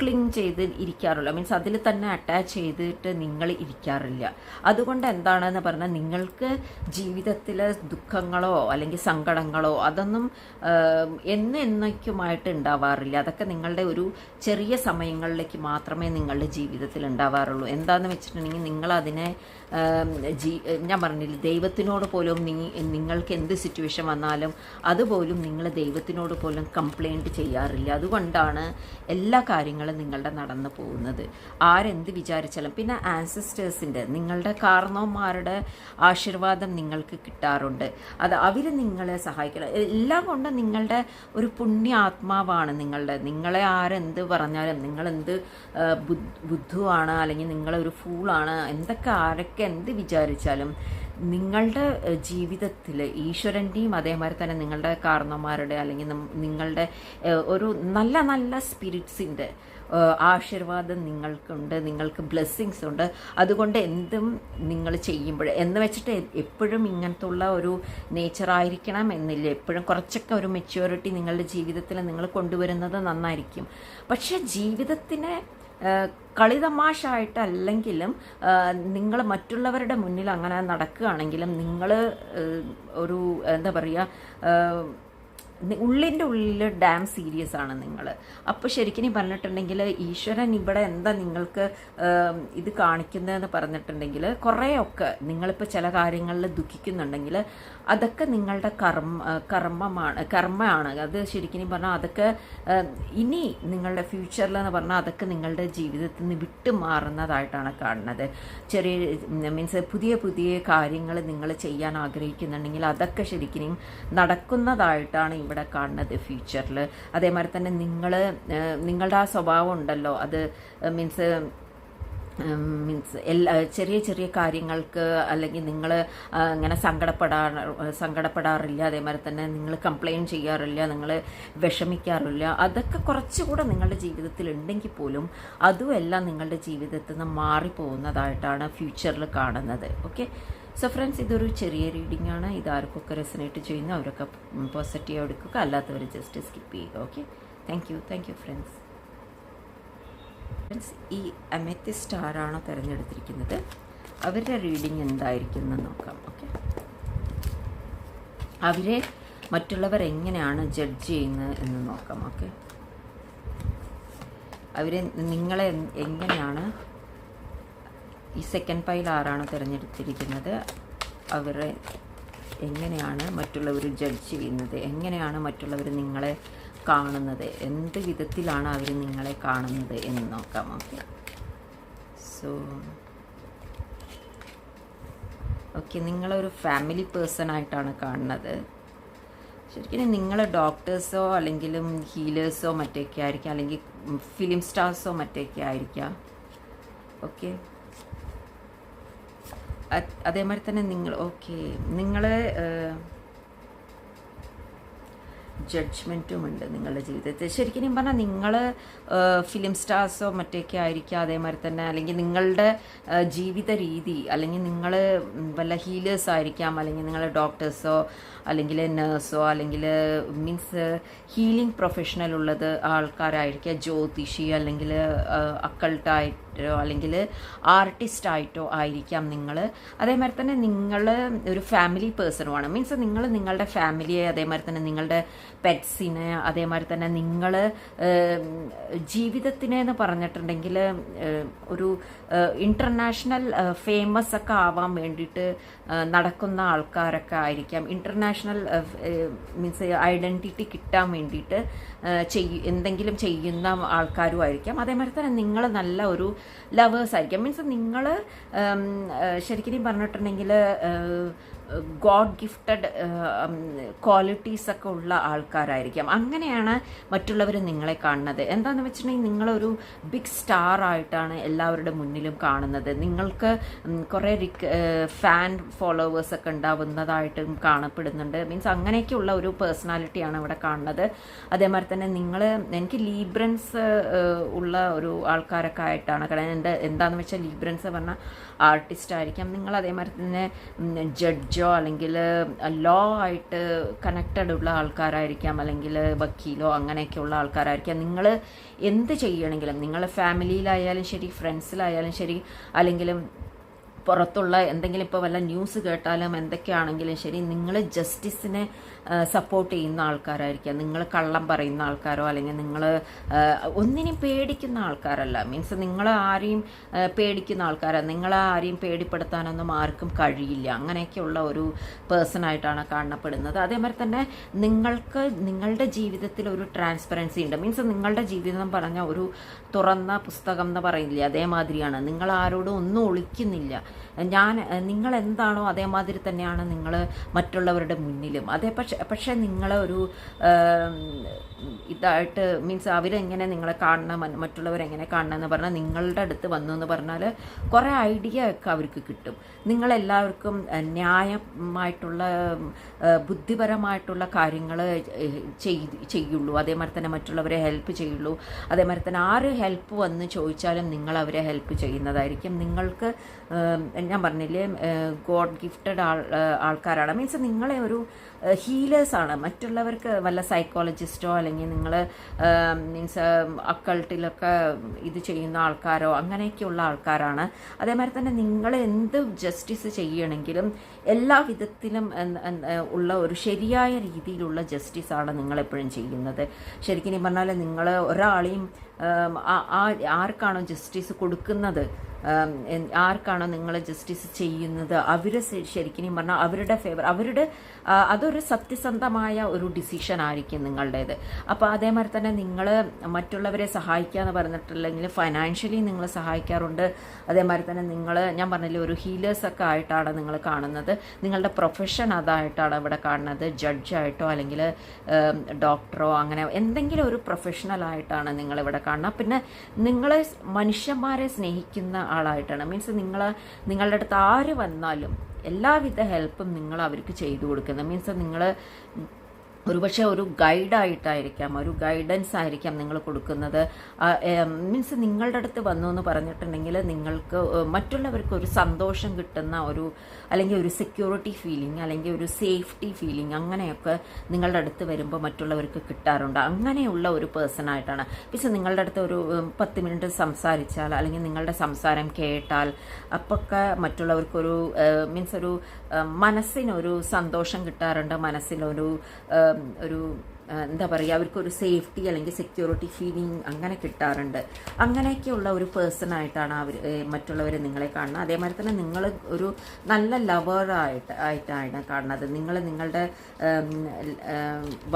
ക്ലിങ് ചെയ്ത് ഇരിക്കാറില്ല. മീൻസ് അതിൽ തന്നെ അറ്റാച്ച് ചെയ്തിട്ട് നിങ്ങൾ ഇരിക്കാറില്ല. അതുകൊണ്ട് എന്താണെന്ന് പറഞ്ഞാൽ നിങ്ങൾക്ക് ജീവിതത്തിലെ ദുഃഖങ്ങളോ അല്ലെങ്കിൽ സങ്കടങ്ങളോ അതൊന്നും എന്ന് ഉണ്ടാവാറില്ല. അതൊക്കെ നിങ്ങളുടെ ഒരു ചെറിയ സമയങ്ങളിലേക്ക് മാത്രമേ നിങ്ങളുടെ ജീവിതത്തിൽ ഉണ്ടാവാറുള്ളൂ. എന്താണെന്ന് വെച്ചിട്ടുണ്ടെങ്കിൽ നിങ്ങൾ അതിനെ ജീ ഞാൻ പറഞ്ഞില്ല ദൈവത്തിനോട് പോലും നി നിങ്ങൾക്ക് എന്ത് സിറ്റുവേഷൻ വന്നാലും അതുപോലും നിങ്ങൾ ദൈവത്തിനോട് പോലും കംപ്ലൈന്റ് ചെയ്യാറില്ല. അതുകൊണ്ടാണ് എല്ലാ കാര്യങ്ങളും നിങ്ങളുടെ നടന്നു പോകുന്നത്. ആരെന്ത് വിചാരിച്ചാലും പിന്നെ ആൻസിസ്റ്റേഴ്സിന്റെ നിങ്ങളുടെ കാരണവന്മാരുടെ ആശീർവാദം നിങ്ങൾക്ക് കിട്ടാറുണ്ട്. അത് അവർ നിങ്ങളെ സഹായിക്കണം. എല്ലാം കൊണ്ടും നിങ്ങളുടെ ഒരു പുണ്യ ആത്മാവാണ് നിങ്ങളുടെ. നിങ്ങളെ ആരെന്ത് പറഞ്ഞാലും നിങ്ങളെന്ത് ബുദ്ധുവാണ് അല്ലെങ്കിൽ നിങ്ങളൊരു ഫൂളാണ് എന്തൊക്കെ ആരൊക്കെ എന്ത് വിചാരിച്ചാലും നിങ്ങളുടെ ജീവിതത്തിൽ ഈശ്വരന്റെയും അതേമാതിരി തന്നെ നിങ്ങളുടെ കാരണന്മാരുടെ അല്ലെങ്കിൽ നിങ്ങളുടെ ഒരു നല്ല നല്ല സ്പിരിറ്റ്സിന്റെ ആശീർവാദം നിങ്ങൾക്കുണ്ട് നിങ്ങൾക്ക് ബ്ലെസ്സിങ്സ് ഉണ്ട്. അതുകൊണ്ട് എന്തും നിങ്ങൾ ചെയ്യുമ്പോൾ എന്ന് വെച്ചിട്ട് എപ്പോഴും ഇങ്ങനത്തുള്ള ഒരു നേച്ചർ ആയിരിക്കണം എന്നില്ല. എപ്പോഴും കുറച്ചൊക്കെ ഒരു മെച്യൂരിറ്റി നിങ്ങളുടെ ജീവിതത്തിൽ നിങ്ങൾ കൊണ്ടുവരുന്നത് നന്നായിരിക്കും. പക്ഷേ ജീവിതത്തിനെ കളിതമാശായിട്ടല്ലെങ്കിലും നിങ്ങൾ മറ്റുള്ളവരുടെ മുന്നിൽ അങ്ങനെ നടക്കുകയാണെങ്കിലും നിങ്ങൾ ഒരു എന്താ പറയുക ഉള്ളിന്റെ ഉള്ളിൽ ഡാം സീരിയസ് ആണ് നിങ്ങൾ അപ്പോൾ ശരിക്കും പറഞ്ഞിട്ടുണ്ടെങ്കിൽ ഈശ്വരൻ ഇവിടെ എന്താ നിങ്ങൾക്ക് ഇത് കാണിക്കുന്നതെന്ന് പറഞ്ഞിട്ടുണ്ടെങ്കിൽ കുറേയൊക്കെ നിങ്ങളിപ്പോൾ ചില കാര്യങ്ങളിൽ ദുഃഖിക്കുന്നുണ്ടെങ്കിൽ അതൊക്കെ നിങ്ങളുടെ കർമ്മ കർമ്മമാണ് കർമ്മമാണ് അത് ശരിക്കും പറഞ്ഞാൽ അതൊക്കെ ഇനി നിങ്ങളുടെ ഫ്യൂച്ചറിൽ എന്ന് പറഞ്ഞാൽ അതൊക്കെ നിങ്ങളുടെ ജീവിതത്തിൽ നിന്ന് മാറുന്നതായിട്ടാണ് കാണുന്നത്. ചെറിയ മീൻസ് പുതിയ പുതിയ കാര്യങ്ങൾ നിങ്ങൾ ചെയ്യാൻ ആഗ്രഹിക്കുന്നുണ്ടെങ്കിൽ അതൊക്കെ ശരിക്കും നടക്കുന്നതായിട്ടാണ് ഇവിടെ കാണുന്നത് ഫ്യൂച്ചറിൽ അതേമാതിരി തന്നെ നിങ്ങൾ നിങ്ങളുടെ ആ സ്വഭാവം ഉണ്ടല്ലോ. അത് മീൻസ് മീൻസ് എല്ലാ ചെറിയ ചെറിയ കാര്യങ്ങൾക്ക് അല്ലെങ്കിൽ നിങ്ങൾ ഇങ്ങനെ സങ്കടപ്പെടാ സങ്കടപ്പെടാറില്ല. അതേമാതിരി തന്നെ നിങ്ങൾ കംപ്ലയിന്റ് ചെയ്യാറില്ല നിങ്ങൾ വിഷമിക്കാറില്ല. അതൊക്കെ കുറച്ചുകൂടെ നിങ്ങളുടെ ജീവിതത്തിൽ ഉണ്ടെങ്കിൽ പോലും അതുമെല്ലാം നിങ്ങളുടെ ജീവിതത്തിൽ നിന്ന് മാറിപ്പോകുന്നതായിട്ടാണ് ഫ്യൂച്ചറിൽ കാണുന്നത്. ഓക്കെ സോ ഫ്രണ്ട്സ് ഇതൊരു ചെറിയ റീഡിംഗ് ആണ്. ഇത് ആർക്കൊക്കെ റെസനേറ്റ് ചെയ്യുന്നു അവരൊക്കെ പോസിറ്റീവ് എടുക്കുക. അല്ലാത്തവർ ജസ്റ്റ് സ്കിപ്പ് ചെയ്യുക. Okay thank you thank you friends friends ഈ അമെത്തിസ്റ്റ് സ്റ്റാറാണോ തിരഞ്ഞെടുത്തിരിക്കുന്നത്. അവരുടെ റീഡിംഗ് എന്തായിരിക്കും എന്ന് നോക്കാം. ഓക്കെ അവരെ മറ്റുള്ളവർ എങ്ങനെയാണ് ജഡ്ജ് ചെയ്യുന്നത് എന്ന് നോക്കാം. ഓക്കെ അവരെ നിങ്ങളെ എങ്ങനെയാണ് ഈ സെക്കൻഡ് പൈൽ ആരാണോ തിരഞ്ഞെടുത്തിരിക്കുന്നത് അവരെ എങ്ങനെയാണ് മറ്റുള്ളവർ ജഡ്ജ് ചെയ്യുന്നത്? എങ്ങനെയാണ് മറ്റുള്ളവർ നിങ്ങളെ കാണുന്നത്? എന്ത് വിധത്തിലാണ് അവർ നിങ്ങളെ കാണുന്നത് എന്ന് നോക്കാം ഓക്കെ സോ ഓക്കെ നിങ്ങളൊരു ഫാമിലി പേഴ്സൺ ആയിട്ടാണ് കാണുന്നത്. ശരിക്കും നിങ്ങൾ ഡോക്ടേഴ്സോ അല്ലെങ്കിൽ ഹീലേഴ്സോ മറ്റൊക്കെ ആയിരിക്കാം അല്ലെങ്കിൽ ഫിലിം സ്റ്റാർസോ മറ്റൊക്കെ ആയിരിക്കാം ഓക്കെ അതേമാതിരി തന്നെ നിങ്ങൾ ഓക്കെ. നിങ്ങൾ ജഡ്ജ്മെന്റും ഉണ്ട് നിങ്ങളുടെ ജീവിതത്തിൽ. ശരിക്കും പറഞ്ഞാൽ നിങ്ങൾ ഫിലിം സ്റ്റാർസോ മറ്റൊക്കെ ആയിരിക്കാം അതേമാതിരി തന്നെ. അല്ലെങ്കിൽ നിങ്ങളുടെ ജീവിത രീതി അല്ലെങ്കിൽ നിങ്ങൾ വല്ല ഹീലേഴ്സ് ആയിരിക്കാം അല്ലെങ്കിൽ നിങ്ങൾ ഡോക്ടേഴ്സോ അല്ലെങ്കിൽ നേഴ്സോ അല്ലെങ്കിൽ മീൻസ് ഹീലിംഗ് പ്രൊഫഷണൽ ഉള്ളത് ആൾക്കാരായിരിക്കുക ജ്യോതിഷി അല്ലെങ്കിൽ അക്കൾട്ടായിട്ടോ അല്ലെങ്കിൽ ആർട്ടിസ്റ്റ് ആയിട്ടോ ആയിരിക്കാം നിങ്ങൾ അതേമാതിരി തന്നെ നിങ്ങൾ ഒരു ഫാമിലി പേഴ്സണുമാണ് മീൻസ് നിങ്ങൾ നിങ്ങളുടെ ഫാമിലിയെ അതേമാതിരി തന്നെ നിങ്ങളുടെ പെറ്റ്സിനെ അതേമാതിരി തന്നെ നിങ്ങൾ ജീവിതത്തിനെ എന്ന് പറഞ്ഞിട്ടുണ്ടെങ്കിൽ ഒരു ഇന്റർനാഷണൽ ഫേമസ് ഒക്കെ ആവാൻ വേണ്ടിയിട്ട് നടക്കുന്ന ആൾക്കാരൊക്കെ ആയിരിക്കാം. ഇന്റർനാഷണൽ മീൻസ് ഐഡന്റിറ്റി കിട്ടാൻ വേണ്ടിയിട്ട് ചെയ്യ എന്തെങ്കിലും ചെയ്യുന്ന ആൾക്കാരും ആയിരിക്കാം. അതേമാതിരി തന്നെ നിങ്ങൾ നല്ല ഒരു ലവേഴ്സ് ആയിരിക്കാം. മീൻസ് നിങ്ങൾ ശരിക്കും പറഞ്ഞിട്ടുണ്ടെങ്കിൽ ഗോഡ് ഗിഫ്റ്റഡ് ക്വാളിറ്റീസൊക്കെ ഉള്ള ആൾക്കാരായിരിക്കാം. അങ്ങനെയാണ് മറ്റുള്ളവർ നിങ്ങളെ കാണുന്നത്. എന്താണെന്ന് വെച്ചിട്ടുണ്ടെങ്കിൽ നിങ്ങളൊരു ബിഗ് സ്റ്റാർ ആയിട്ടാണ് എല്ലാവരുടെ മുന്നിലും കാണുന്നത്. നിങ്ങൾക്ക് കുറേ റിക് ഫാൻ ഫോളോവേഴ്സൊക്കെ ഉണ്ടാവുന്നതായിട്ടും കാണപ്പെടുന്നുണ്ട്. മീൻസ് അങ്ങനെയൊക്കെയുള്ള ഒരു പേഴ്സണാലിറ്റിയാണ് ഇവിടെ കാണുന്നത്. അതേമാതിരി തന്നെ നിങ്ങൾ എനിക്ക് ലീബ്രൻസ് ഉള്ള ഒരു ആൾക്കാരൊക്കെ ആയിട്ടാണ്. കാരണം എന്റെ എന്താണെന്ന് വെച്ചാൽ ലീബ്രൻസ് പറഞ്ഞാൽ ആർട്ടിസ്റ്റ് ആയിരിക്കാം. നിങ്ങൾ അതേമാതിരി തന്നെ ജഡ്ജോ അല്ലെങ്കിൽ ലോ ആയിട്ട് കണക്റ്റഡ് ഉള്ള ആൾക്കാരായിരിക്കാം അല്ലെങ്കിൽ വക്കീലോ അങ്ങനെയൊക്കെയുള്ള ആൾക്കാരായിരിക്കാം. നിങ്ങൾ എന്ത് ചെയ്യണമെങ്കിലും നിങ്ങൾ ഫാമിലിയിലായാലും ശരി ഫ്രണ്ട്സിലായാലും ശരി അല്ലെങ്കിൽ പുറത്തുള്ള എന്തെങ്കിലും ഇപ്പോൾ വല്ല ന്യൂസ് കേട്ടാലും എന്തൊക്കെയാണെങ്കിലും ശരി നിങ്ങൾ ജസ്റ്റിസിനെ സപ്പോർട്ട് ചെയ്യുന്ന ആൾക്കാരായിരിക്കാം. നിങ്ങൾ കള്ളം പറയുന്ന ആൾക്കാരോ അല്ലെങ്കിൽ നിങ്ങൾ ഒന്നിനും പേടിക്കുന്ന ആൾക്കാരല്ല. മീൻസ് നിങ്ങൾ ആരെയും പേടിക്കുന്ന ആൾക്കാരാണ് നിങ്ങളെ ആരെയും പേടിപ്പെടുത്താനൊന്നും ആർക്കും കഴിയില്ല. അങ്ങനെയൊക്കെയുള്ള ഒരു പേഴ്സൺ ആയിട്ടാണ് കാണപ്പെടുന്നത്. അതേമാതിരി തന്നെ നിങ്ങൾക്ക് നിങ്ങളുടെ ജീവിതത്തിൽ ഒരു ട്രാൻസ്പെറൻസി ഉണ്ട്. മീൻസ് നിങ്ങളുടെ ജീവിതം പറഞ്ഞ ഒരു തുറന്ന പുസ്തകം എന്ന് പറയില്ലേ അതേമാതിരിയാണ്. നിങ്ങൾ ആരോടും ഒന്നും ഒളിക്കുന്നില്ല. ഞാൻ നിങ്ങൾ എന്താണോ അതേമാതിരി തന്നെയാണ് നിങ്ങൾ മറ്റുള്ളവരുടെ മുന്നിലും. അതേ പക്ഷെ പക്ഷേ നിങ്ങളെ ഒരു ഇതായിട്ട് മീൻസ് അവരെങ്ങനെ നിങ്ങളെ കാണണം മറ്റുള്ളവരെങ്ങനെ കാണണം എന്ന് പറഞ്ഞാൽ നിങ്ങളുടെ അടുത്ത് വന്നു എന്ന് പറഞ്ഞാൽ കുറേ ഐഡിയ ഒക്കെ അവർക്ക് കിട്ടും. നിങ്ങളെല്ലാവർക്കും ന്യായമായിട്ടുള്ള ബുദ്ധിപരമായിട്ടുള്ള കാര്യങ്ങൾ ചെയ്യുള്ളൂ. അതേമാതിരി തന്നെ മറ്റുള്ളവരെ ഹെൽപ്പ് ചെയ്യുള്ളൂ. അതേമാതിരി തന്നെ ആര് ഹെൽപ്പ് വന്ന് ചോദിച്ചാലും നിങ്ങൾ അവരെ ഹെൽപ്പ് ചെയ്യുന്നതായിരിക്കും. നിങ്ങൾക്ക് ഞാൻ പറഞ്ഞില്ലേ ഗോഡ് ഗിഫ്റ്റഡ് ആൾ ആൾക്കാരാണ്. മീൻസ് നിങ്ങളെ ഒരു ഹീലേഴ്സാണ്. മറ്റുള്ളവർക്ക് വല്ല സൈക്കോളജിസ്റ്റോ അല്ലെങ്കിൽ നിങ്ങൾ മീൻസ് അക്കൾട്ടിലൊക്കെ ഇത് ചെയ്യുന്ന ആൾക്കാരോ അങ്ങനെയൊക്കെയുള്ള ആൾക്കാരാണ്. അതേമാതിരി തന്നെ നിങ്ങൾ എന്ത് ജസ്റ്റിസ് ചെയ്യണമെങ്കിലും എല്ലാ വിധത്തിലും ഉള്ള ഒരു ശരിയായ രീതിയിലുള്ള ജസ്റ്റിസാണ് നിങ്ങളെപ്പോഴും ചെയ്യുന്നത്. ശരിക്കും പറഞ്ഞാൽ നിങ്ങൾ ഒരാളെയും ആർക്കാണോ ജസ്റ്റിസ് കൊടുക്കുന്നത് ആർക്കാണോ നിങ്ങൾ ജസ്റ്റിസ് ചെയ്യുന്നത് അവർ ശരിക്കും പറഞ്ഞാൽ അവരുടെ ഫേവർ അവരുടെ അതൊരു സത്യസന്ധമായ ഒരു ഡിസിഷൻ ആയിരിക്കും നിങ്ങളുടേത്. അപ്പോൾ അതേമാതിരി തന്നെ നിങ്ങൾ മറ്റുള്ളവരെ സഹായിക്കുക എന്ന് പറഞ്ഞിട്ടുണ്ടെങ്കിൽ ഫൈനാൻഷ്യലി നിങ്ങൾ സഹായിക്കാറുണ്ട്. അതേമാതിരി തന്നെ നിങ്ങൾ ഞാൻ പറഞ്ഞില്ലേ ഒരു ഹീലേഴ്സ് ഒക്കെ ആയിട്ടാണ് നിങ്ങൾ കാണുന്നത്. നിങ്ങളുടെ പ്രൊഫഷൻ അതായിട്ടാണ് ഇവിടെ കാണുന്നത്. ജഡ്ജായിട്ടോ അല്ലെങ്കിൽ ഡോക്ടറോ അങ്ങനെ എന്തെങ്കിലും ഒരു പ്രൊഫഷണൽ ആയിട്ടാണ് നിങ്ങളിവിടെ കാണുന്നത്. പിന്നെ നിങ്ങൾ മനുഷ്യന്മാരെ സ്നേഹിക്കുന്ന ആളായിട്ടാണ്. മീൻസ് നിങ്ങൾ നിങ്ങളുടെ അടുത്ത് ആര് വന്നാലും എല്ലാവിധ ഹെൽപ്പും നിങ്ങൾ അവർക്ക് ചെയ്തു കൊടുക്കുന്നത്. മീൻസ് നിങ്ങൾ ഒരുപക്ഷെ ഒരു ഗൈഡായിട്ടായിരിക്കാം ഒരു ഗൈഡൻസ് ആയിരിക്കാം നിങ്ങൾ കൊടുക്കുന്നത്. മീൻസ് നിങ്ങളുടെ അടുത്ത് വന്നു എന്ന് പറഞ്ഞിട്ടുണ്ടെങ്കിൽ നിങ്ങൾക്ക് മറ്റുള്ളവർക്ക് ഒരു സന്തോഷം കിട്ടുന്ന ഒരു അല്ലെങ്കിൽ ഒരു സെക്യൂരിറ്റി ഫീലിംഗ് അല്ലെങ്കിൽ ഒരു സേഫ്റ്റി ഫീലിംഗ് അങ്ങനെയൊക്കെ നിങ്ങളുടെ അടുത്ത് വരുമ്പോൾ മറ്റുള്ളവർക്ക് കിട്ടാറുണ്ട്. അങ്ങനെയുള്ള ഒരു പേഴ്സൺ ആയിട്ടാണ്. പക്ഷെ നിങ്ങളുടെ അടുത്ത് ഒരു പത്ത് മിനിറ്റ് സംസാരിച്ചാൽ അല്ലെങ്കിൽ നിങ്ങളുടെ സംസാരം കേട്ടാൽ അപ്പൊക്കെ മറ്റുള്ളവർക്കൊരു മീൻസ് ഒരു മനസ്സിനൊരു സന്തോഷം കിട്ടാറുണ്ട്. മനസ്സിനൊരു ഏഹ്, ഒരു എന്താ പറയുക അവർക്കൊരു സേഫ്റ്റി അല്ലെങ്കിൽ സെക്യൂരിറ്റി ഫീലിംഗ് അങ്ങനെ കിട്ടാറുണ്ട്. അങ്ങനെയൊക്കെയുള്ള ഒരു പേഴ്സൺ ആയിട്ടാണ് അവർ മറ്റുള്ളവർ നിങ്ങളെ കാണുന്നത്. അതേമാതിരി തന്നെ നിങ്ങൾ ഒരു നല്ല ലവറായിട്ട് ആയിട്ടാണ് കാണുന്നത്. നിങ്ങൾ നിങ്ങളുടെ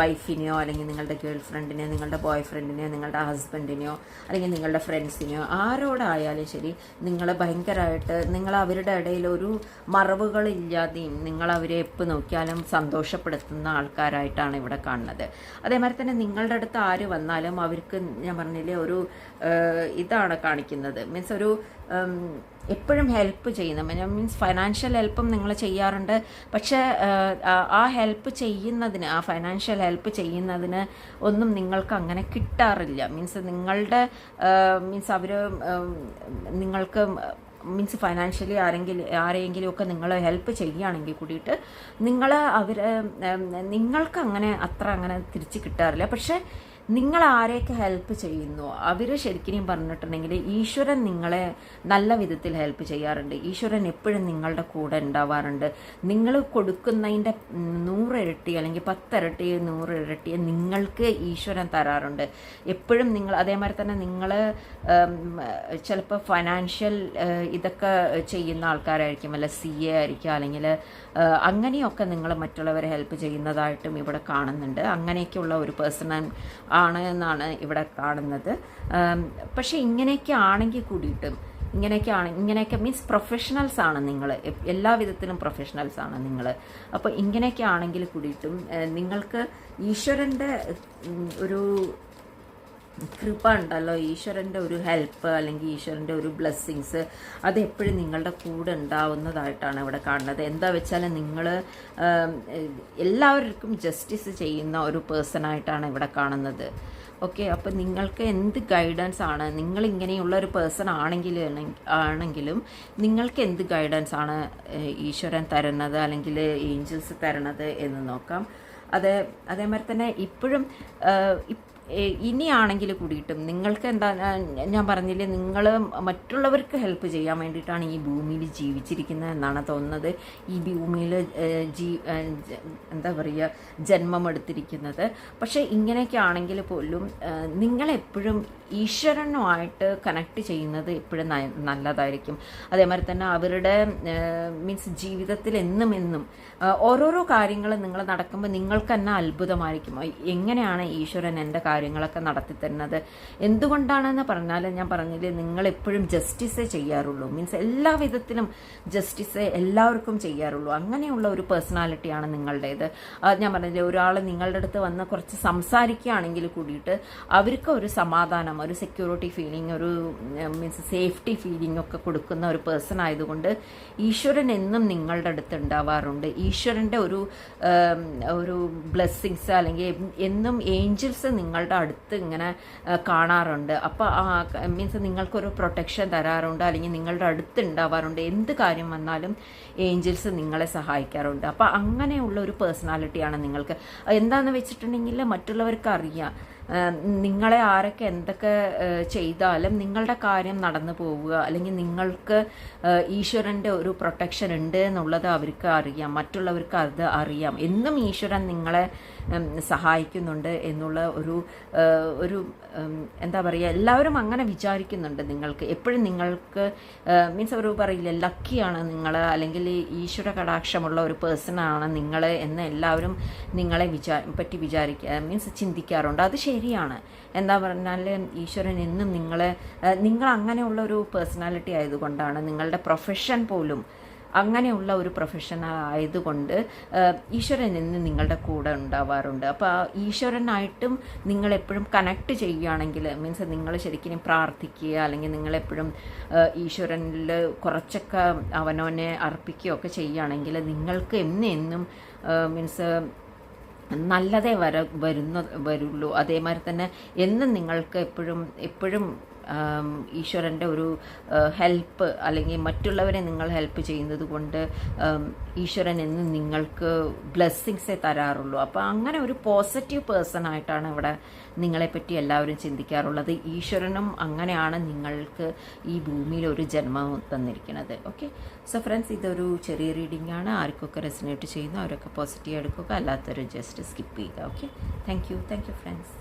വൈഫിനെയോ അല്ലെങ്കിൽ നിങ്ങളുടെ ഗേൾ ഫ്രണ്ടിനെയോ നിങ്ങളുടെ ബോയ് ഫ്രണ്ടിനെയോ നിങ്ങളുടെ ഹസ്ബൻഡിനെയോ അല്ലെങ്കിൽ നിങ്ങളുടെ ഫ്രണ്ട്സിനെയോ ആരോടായാലും ശരി നിങ്ങൾ ഭയങ്കരമായിട്ട് നിങ്ങൾ അവരുടെ ഇടയിൽ ഒരു മറവുകളില്ലാതെയും നിങ്ങൾ അവരെ എപ്പോൾ നോക്കിയാലും സന്തോഷപ്പെടുത്തുന്ന ആൾക്കാരായിട്ടാണ് ഇവിടെ കാണുന്നത്. അതേമാതിരി തന്നെ നിങ്ങളുടെ അടുത്ത് ആര് വന്നാലും അവർക്ക് ഞാൻ പറഞ്ഞില്ലേ ഒരു ഇതാണ് കാണിക്കുന്നത്. മീൻസ് ഒരു എപ്പോഴും ഹെൽപ്പ് ചെയ്യുന്ന മീൻസ് ഫൈനാൻഷ്യൽ ഹെൽപ്പും നിങ്ങൾ ചെയ്യാറുണ്ട്. പക്ഷേ ആ- ഹെൽപ്പ് ചെയ്യുന്നതിന് ആ ഫൈനാൻഷ്യൽ ഹെൽപ്പ് ചെയ്യുന്നതിന് ഒന്നും നിങ്ങൾക്ക് അങ്ങനെ കിട്ടാറില്ല. മീൻസ് നിങ്ങളുടെ മീൻസ് അവർ നിങ്ങൾക്ക് മീൻസ് ഫൈനാൻഷ്യലി ആരെങ്കിലും ആരെയെങ്കിലും ഒക്കെ നിങ്ങൾ ഹെൽപ്പ് ചെയ്യുകയാണെങ്കിൽ കൂടിയിട്ട് നിങ്ങൾ അവർ നിങ്ങൾക്ക് അങ്ങനെ അത്ര അങ്ങനെ തിരിച്ച് കിട്ടാറില്ല. പക്ഷേ നിങ്ങൾ ആരെയൊക്കെ ഹെൽപ്പ് ചെയ്യുന്നു? അവർ ശരിക്കും പറഞ്ഞിട്ടുണ്ടെങ്കിൽ ഈശ്വരൻ നിങ്ങളെ നല്ല വിധത്തിൽ ഹെൽപ്പ് ചെയ്യാറുണ്ട്. ഈശ്വരൻ എപ്പോഴും നിങ്ങളുടെ കൂടെ ഉണ്ടാവാറുണ്ട്. നിങ്ങൾ കൊടുക്കുന്നതിന്റെ നൂറിരട്ടി അല്ലെങ്കിൽ പത്തിരട്ടി നൂറിരട്ടി നിങ്ങൾക്ക് ഈശ്വരൻ തരാറുണ്ട്. എപ്പോഴും നിങ്ങൾ അതേമാതിരി തന്നെ നിങ്ങൾ ചിലപ്പോൾ ഫൈനാൻഷ്യൽ ഇതൊക്കെ ചെയ്യുന്ന ആൾക്കാരായിരിക്കും. അല്ല സി എ ആയിരിക്കും അല്ലെങ്കിൽ അങ്ങനെയൊക്കെ നിങ്ങൾ മറ്റുള്ളവരെ ഹെൽപ്പ് ചെയ്യുന്നതായിട്ടും ഇവിടെ കാണുന്നുണ്ട്. അങ്ങനെയൊക്കെയുള്ള ഒരു പേഴ്സൺ ആണ് എന്നാണ് ഇവിടെ കാണുന്നത്. പക്ഷെ ഇങ്ങനെയൊക്കെ ആണെങ്കിൽ കൂടിയിട്ടും ഇങ്ങനെയൊക്കെ ആണ് ഇങ്ങനെയൊക്കെ മീൻസ് പ്രൊഫഷണൽസ് ആണ് നിങ്ങൾ എല്ലാ വിധത്തിലും പ്രൊഫഷണൽസ് ആണ് നിങ്ങൾ അപ്പോൾ ഇങ്ങനെയൊക്കെ ആണെങ്കിൽ കൂടിയിട്ടും നിങ്ങൾക്ക് ഈശ്വരന്റെ ഒരു കൃപ ഉണ്ടല്ലോ ഈശ്വരന്റെ ഒരു ഹെൽപ്പ് അല്ലെങ്കിൽ ഈശ്വരന്റെ ഒരു ബ്ലെസ്സിങ്സ് അത് എപ്പോഴും നിങ്ങളുടെ കൂടെ ഉണ്ടാവുന്നതായിട്ടാണ് ഇവിടെ കാണുന്നത്. എന്താ വെച്ചാൽ നിങ്ങൾ എല്ലാവർക്കും ജസ്റ്റിസ് ചെയ്യുന്ന ഒരു പേഴ്സണായിട്ടാണ് ഇവിടെ കാണുന്നത്. ഓക്കെ അപ്പം നിങ്ങൾക്ക് എന്ത് ഗൈഡൻസ് ആണ്? നിങ്ങൾ ഇങ്ങനെയുള്ള ഒരു പേഴ്സൺ ആണെങ്കിൽ ആണെങ്കിലും നിങ്ങൾക്ക് എന്ത് ഗൈഡൻസ് ആണ് ഈശ്വരൻ തരുന്നത് അല്ലെങ്കിൽ ഏഞ്ചൽസ് തരണത് എന്ന് നോക്കാം. അതേ അതേമാതിരി തന്നെ ഇപ്പോഴും ഇനിയാണെങ്കിൽ കൂടിയിട്ടും നിങ്ങൾക്ക് എന്താ ഞാൻ- പറഞ്ഞില്ലേ നിങ്ങൾ മറ്റുള്ളവർക്ക് ഹെൽപ്പ് ചെയ്യാൻ വേണ്ടിയിട്ടാണ് ഈ ഭൂമിയിൽ ജീവിച്ചിരിക്കുന്നത് എന്നാണ് തോന്നുന്നത്. ഈ ഭൂമിയിൽ ജീ എന്താ പറയുക ജന്മമെടുത്തിരിക്കുന്നത് പക്ഷേ ഇങ്ങനെയൊക്കെ ആണെങ്കിൽ പോലും നിങ്ങളെപ്പോഴും ഈശ്വരനുമായിട്ട് കണക്ട് ചെയ്യുന്നത് എപ്പോഴും നല്ലതായിരിക്കും. അതേമാതിരി തന്നെ അവരുടെ മീൻസ് ജീവിതത്തിൽ എന്നും എന്നും ഓരോരോ കാര്യങ്ങൾ നിങ്ങൾ നടക്കുമ്പോൾ നിങ്ങൾക്ക് തന്നെ അത്ഭുതമായിരിക്കും. എങ്ങനെയാണ് ഈശ്വരൻ എന്റെ കാര്യങ്ങളൊക്കെ നടത്തി തരുന്നത്. എന്തുകൊണ്ടാണെന്ന് പറഞ്ഞാൽ ഞാൻ പറഞ്ഞില്ലേ നിങ്ങൾ എപ്പോഴും ജസ്റ്റിസേ ചെയ്യാറുള്ളൂ. മീൻസ് എല്ലാ വിധത്തിലും ജസ്റ്റിസേ എല്ലാവർക്കും ചെയ്യാറുള്ളൂ. അങ്ങനെയുള്ള ഒരു പേഴ്സണാലിറ്റിയാണ് നിങ്ങളുടേത്. ഞാൻ പറഞ്ഞില്ലേ ഒരാൾ നിങ്ങളുടെ അടുത്ത് വന്ന് കുറച്ച് സംസാരിക്കുകയാണെങ്കിൽ കൂടിയിട്ട് അവർക്ക് ഒരു സമാധാനം ഒരു സെക്യൂരിറ്റി ഫീലിംഗ് ഒരു മീൻസ് സേഫ്റ്റി ഫീലിംഗ് ഒക്കെ കൊടുക്കുന്ന ഒരു പേഴ്സൺ ആയതുകൊണ്ട് ഈശ്വരൻ എന്നും നിങ്ങളുടെ അടുത്ത് ഉണ്ടാവാറുണ്ട്. ഈശ്വരന്റെ ഒരു ഒരു ബ്ലെസ്സിങ്സ് അല്ലെങ്കിൽ എന്നും ഏഞ്ചൽസ് നിങ്ങളുടെ അടുത്ത് ഇങ്ങനെ കാണാറുണ്ട്. അപ്പോൾ മീൻസ് നിങ്ങൾക്കൊരു പ്രൊട്ടക്ഷൻ തരാറുണ്ട് അല്ലെങ്കിൽ നിങ്ങളുടെ അടുത്ത് ഉണ്ടാവാറുണ്ട് എന്ത് കാര്യം വന്നാലും ഏഞ്ചൽസ് നിങ്ങളെ സഹായിക്കാറുണ്ട്. അപ്പോൾ അങ്ങനെയുള്ള ഒരു പേഴ്സണാലിറ്റിയാണ് നിങ്ങൾക്ക്. എന്താണെന്ന് വെച്ചിട്ടുണ്ടെങ്കിൽ മറ്റുള്ളവർക്ക് അറിയാം നിങ്ങളെ ആരൊക്കെ എന്തൊക്കെ ചെയ്താലും നിങ്ങളുടെ കാര്യം നടന്നു പോവുക അല്ലെങ്കിൽ നിങ്ങൾക്ക് ഈശ്വരന്റെ ഒരു പ്രൊട്ടക്ഷൻ ഉണ്ട് എന്നുള്ളത് അവർക്ക് അറിയാം. മറ്റുള്ളവർക്ക് അത് അറിയാം. എന്നും ഈശ്വരൻ നിങ്ങളെ സഹായിക്കുന്നുണ്ട് എന്നുള്ള ഒരു ഒരു എന്താ പറയുക എല്ലാവരും അങ്ങനെ വിചാരിക്കുന്നുണ്ട് നിങ്ങൾക്ക്. എപ്പോഴും നിങ്ങൾക്ക് മീൻസ് അവർ പറയില്ല ലക്കിയാണ് നിങ്ങൾ അല്ലെങ്കിൽ ഈശ്വര കടാക്ഷമുള്ള ഒരു പേഴ്സണാണ് നിങ്ങൾ എന്ന് എല്ലാവരും നിങ്ങളെ വിചാ പറ്റി വിചാരിക്കുക മീൻസ് ചിന്തിക്കാറുണ്ട്. അത് ശരിയാണ്. എന്താ പറഞ്ഞാൽ ഈശ്വരൻ എന്നും നിങ്ങളെ നിങ്ങൾ അങ്ങനെയുള്ള ഒരു പേഴ്സണാലിറ്റി ആയതുകൊണ്ടാണ് നിങ്ങളുടെ പ്രൊഫഷൻ പോലും അങ്ങനെയുള്ള ഒരു പ്രൊഫഷണൽ ആയതുകൊണ്ട് ഈശ്വരൻ എന്ന് നിങ്ങളുടെ കൂടെ ഉണ്ടാവാറുണ്ട്. അപ്പോൾ ആ ഈശ്വരനായിട്ടും നിങ്ങൾ എപ്പോഴും കണക്ട് ചെയ്യുകയാണെങ്കിൽ മീൻസ് നിങ്ങൾ ശരിക്കും പ്രാർത്ഥിക്കുക അല്ലെങ്കിൽ നിങ്ങളെപ്പോഴും ഈശ്വരനിൽ കുറച്ചൊക്കെ അവനവനെ അർപ്പിക്കുകയൊക്കെ ചെയ്യുകയാണെങ്കിൽ നിങ്ങൾക്ക് എന്നും എന്നും മീൻസ് നല്ലതേ വര വരുന്ന വരുള്ളൂ. അതേമാതിരി തന്നെ എന്നും നിങ്ങൾക്ക് എപ്പോഴും എപ്പോഴും ഈശ്വരന്റെ ഒരു ഹെൽപ്പ് അല്ലെങ്കിൽ മറ്റുള്ളവരെ നിങ്ങൾ ഹെൽപ്പ് ചെയ്യുന്നത് കൊണ്ട് ഈശ്വരൻ എന്ന് നിങ്ങൾക്ക് ബ്ലെസ്സിങ്സേ തരാറുള്ളൂ. അപ്പോൾ അങ്ങനെ ഒരു പോസിറ്റീവ് പേഴ്സൺ ആയിട്ടാണ് ഇവിടെ നിങ്ങളെപ്പറ്റി എല്ലാവരും ചിന്തിക്കാറുള്ളത്. ഈശ്വരനും അങ്ങനെയാണ് നിങ്ങൾക്ക് ഈ ഭൂമിയിൽ ഒരു ജന്മം തന്നിരിക്കുന്നത്. ഓക്കെ സോ ഫ്രണ്ട്സ് ഇതൊരു ചെറിയ റീഡിംഗ് ആണ്. ആർക്കൊക്കെ റെസിനേറ്റ് ചെയ്യുന്നു അവരൊക്കെ പോസിറ്റീവ് എടുക്കുക അല്ലാത്തവരും ജസ്റ്റ് സ്കിപ്പ് ചെയ്യുക. Okay thank you thank you friends